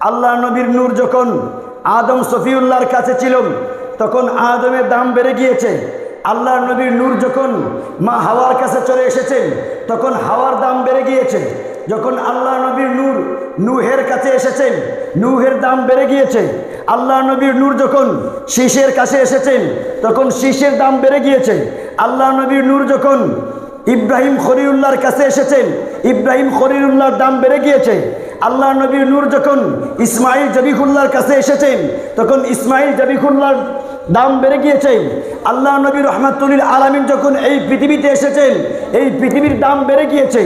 আল্লাহ নবীর নূর যখন আদম সফিউল্লাহর কাছে ছিল, তখন আদমের দাম বেড়ে গিয়েছে। আল্লাহ নবীর নূর যখন মা হাওয়ার কাছে চলে এসেছেন তখন হাওয়ার দাম বেড়ে গিয়েছে। যখন আল্লাহ নবীর নূর নুহের কাছে এসেছেন নুহের দাম বেড়ে গিয়েছে। আল্লাহ নবীর নূর যখন শীষের কাছে এসেছেন তখন শীষের দাম বেড়ে গিয়েছে। আল্লাহ নবীর নূর যখন ইব্রাহিম খরিউল্লাহর কাছে এসেছেন। ইব্রাহিম খরিউল্লাহর দাম বেড়ে গিয়েছে। আল্লাহ নবীর নূর যখন ইসমাইল জবিকুল্লাহর কাছে এসেছেন, তখন ইসমাইল জবিকুল্লাহর দাম বেড়ে গিয়েছে। আল্লাহ নবী রহমাতুল্লিল আলমিন যখন এই পৃথিবীতে এসেছেন, এই পৃথিবীর দাম বেড়ে গিয়েছে।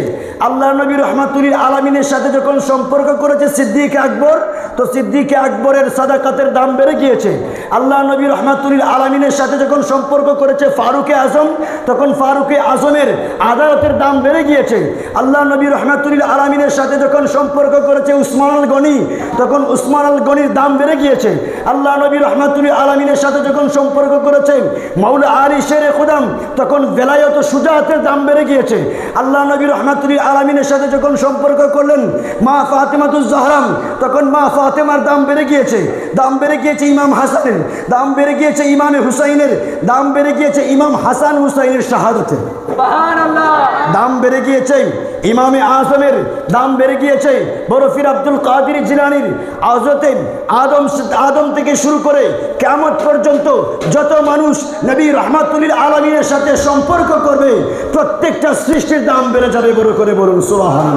আল্লাহ নবী রহমাতুল্লিল আলমিনের সাথে যখন সম্পর্ক করেছে সিদ্দিক আকবর, তো সিদ্দিক আকবরের সাদাকাতের দাম বেড়ে গিয়েছে। আল্লাহ নবী রহমাতুল্লিল আলমিনের সাথে যখন সম্পর্ক করেছে ফারুকে আজম, তখন ফারুকে আজমের আদালতের দাম বেড়ে গিয়েছে। আল্লাহ নবী রহমাতুল্লিল আলমিনের সাথে যখন সম্পর্ক করেছে উসমান আল গনি, তখন উসমান আল গনির দাম বেড়ে গিয়েছে। আল্লাহ নবী রহমাতুল্লিল আলমিনের সাথে যখন সম্পর্ক করেছেন মাউলা আলী শের খুদাম, তখন বেলায়ত সুজাতের দাম বেড়ে গিয়েছে। আল্লাহ নবী রহমাতুল্লিল আলমিনের সাথে যখন সম্পর্ক করলেন মা ফাতেমাতুজ জাহরাম, তখন মা ফাতেমার দাম বেড়ে গিয়েছে। দাম বেড়ে গিয়েছে ইমাম হাসানের। দাম বেড়ে গিয়েছে ইমামে হুসাইনের দাম বেড়ে গিয়েছে ইমাম হাসান হুসাইনের শাহাদতের দাম বেড়ে গিয়েছে ইমামে আজমের দাম বেড়ে গিয়েছে বরফির আব্দুল কাদির জিলানির। আজতে আদম আদম থেকে শুরু করে কেমন পর্যন্ত যত মানুষ নবী রহমাতুল্লিল আলমীর সাথে সম্পর্ক করবে প্রত্যেকটা সৃষ্টির দাম বেড়ে যাবে বড় করে বলুন সোহান